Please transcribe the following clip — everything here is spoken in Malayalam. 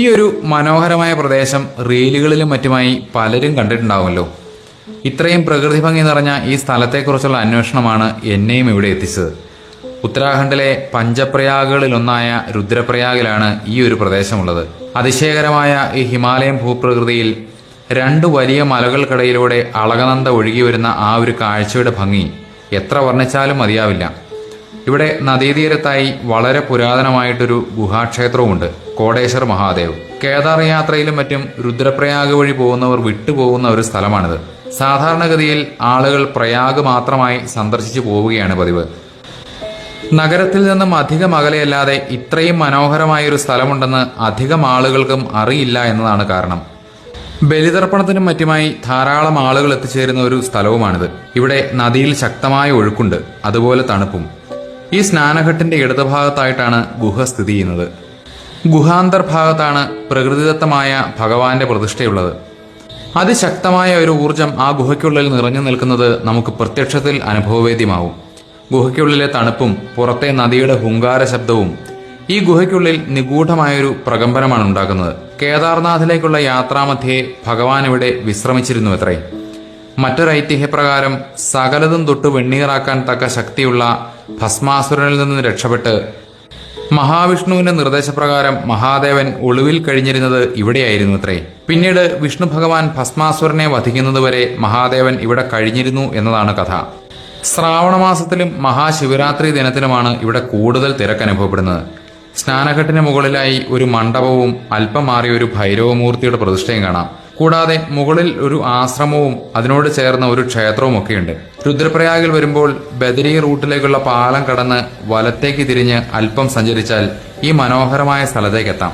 ഈ ഒരു മനോഹരമായ പ്രദേശം റീലുകളിലും മറ്റുമായി പലരും കണ്ടിട്ടുണ്ടാവുമല്ലോ. ഇത്രയും പ്രകൃതി ഭംഗി നിറഞ്ഞ ഈ സ്ഥലത്തെക്കുറിച്ചുള്ള അന്വേഷണമാണ് എന്നെയും ഇവിടെ എത്തിച്ചത്. ഉത്തരാഖണ്ഡിലെ പഞ്ചപ്രയാഗുകളിലൊന്നായ രുദ്രപ്രയാഗിലാണ് ഈ ഒരു പ്രദേശമുള്ളത്. അതിശയകരമായ ഈ ഹിമാലയം ഭൂപ്രകൃതിയിൽ രണ്ട് വലിയ മലകൾക്കിടയിലൂടെ അളകനന്ദ ഒഴുകി വരുന്ന ആ ഒരു കാഴ്ചയുടെ ഭംഗി എത്ര വർണിച്ചാലും മതിയാവില്ല. ഇവിടെ നദീതീരത്തായി വളരെ പുരാതനമായിട്ടൊരു ഗുഹാക്ഷേത്രവുമുണ്ട്. കോടേശ്വർ മഹാദേവ്. കേദാർ യാത്രയിലും മറ്റും രുദ്രപ്രയാഗ് വഴി പോകുന്നവർ വിട്ടുപോകുന്ന ഒരു സ്ഥലമാണിത്. സാധാരണഗതിയിൽ ആളുകൾ പ്രയാഗ് മാത്രമായി സന്ദർശിച്ചു പോവുകയാണ് പതിവ്. നഗരത്തിൽ നിന്നും അധികം അകലെയല്ലാതെ ഇത്രയും മനോഹരമായ ഒരു സ്ഥലമുണ്ടെന്ന് അധികം ആളുകൾക്കും അറിയില്ല എന്നതാണ് കാരണം. ബലിതർപ്പണത്തിനും മറ്റുമായി ധാരാളം ആളുകൾ എത്തിച്ചേരുന്ന ഒരു സ്ഥലവുമാണിത്. ഇവിടെ നദിയിൽ ശക്തമായ ഒഴുക്കുണ്ട്. അതുപോലെ തണുപ്പും. ഈ സ്നാനഘട്ടിന്റെ ഇടതുഭാഗത്തായിട്ടാണ് ഗുഹ സ്ഥിതി ചെയ്യുന്നത്. ഗുഹാന്തർഭാഗത്താണ് പ്രകൃതിദത്തമായ ഭഗവാന്റെ പ്രതിഷ്ഠയുള്ളത്. അതിശക്തമായ ഒരു ഊർജം ആ ഗുഹയ്ക്കുള്ളിൽ നിറഞ്ഞു നിൽക്കുന്നത് നമുക്ക് പ്രത്യക്ഷത്തിൽ അനുഭവവേദ്യമാവും. ഗുഹയ്ക്കുള്ളിലെ തണുപ്പും പുറത്തെ നദിയുടെ ഹുങ്കാര ശബ്ദവും ഈ ഗുഹയ്ക്കുള്ളിൽ നിഗൂഢമായൊരു പ്രകമ്പനമാണ് ഉണ്ടാക്കുന്നത്. കേദാർനാഥിലേക്കുള്ള യാത്രാമധ്യേ ഭഗവാൻ ഇവിടെ വിശ്രമിച്ചിരുന്നു അത്രേ മറ്റൊരു ഐതിഹ്യപ്രകാരം സകലതും തൊട്ട് വെണ്ണീറാക്കാൻ തക്ക ശക്തിയുള്ള ഭസ്മാസുരനിൽ നിന്ന് രക്ഷപ്പെട്ട് മഹാവിഷ്ണുവിന്റെ നിർദ്ദേശപ്രകാരം മഹാദേവൻ ഒളിവിൽ കഴിഞ്ഞിരുന്നത് ഇവിടെയായിരുന്നു അത്രേ. പിന്നീട് വിഷ്ണു ഭഗവാൻ ഭസ്മാസുരനെ വധിക്കുന്നതുവരെ മഹാദേവൻ ഇവിടെ കഴിഞ്ഞിരുന്നു എന്നതാണ് കഥ. ശ്രാവണമാസത്തിലും മഹാശിവരാത്രി ദിനത്തിലുമാണ് ഇവിടെ കൂടുതൽ തിരക്ക് അനുഭവപ്പെടുന്നത്. സ്നാനഘട്ടിന് മുകളിലായി ഒരു മണ്ഡപവും അല്പം മാറിയ ഒരു ഭൈരവമൂർത്തിയുടെ പ്രതിഷ്ഠയും കാണാം. കൂടാതെ മുകളിൽ ഒരു ആശ്രമവും അതിനോട് ചേർന്ന ഒരു ക്ഷേത്രവും ഒക്കെയുണ്ട്. രുദ്രപ്രയാഗിൽ വരുമ്പോൾ ബദരി റൂട്ടിലേക്കുള്ള പാലം കടന്ന് വലത്തേക്ക് തിരിഞ്ഞ് അല്പം സഞ്ചരിച്ചാൽ ഈ മനോഹരമായ സ്ഥലത്തേക്ക് എത്താം.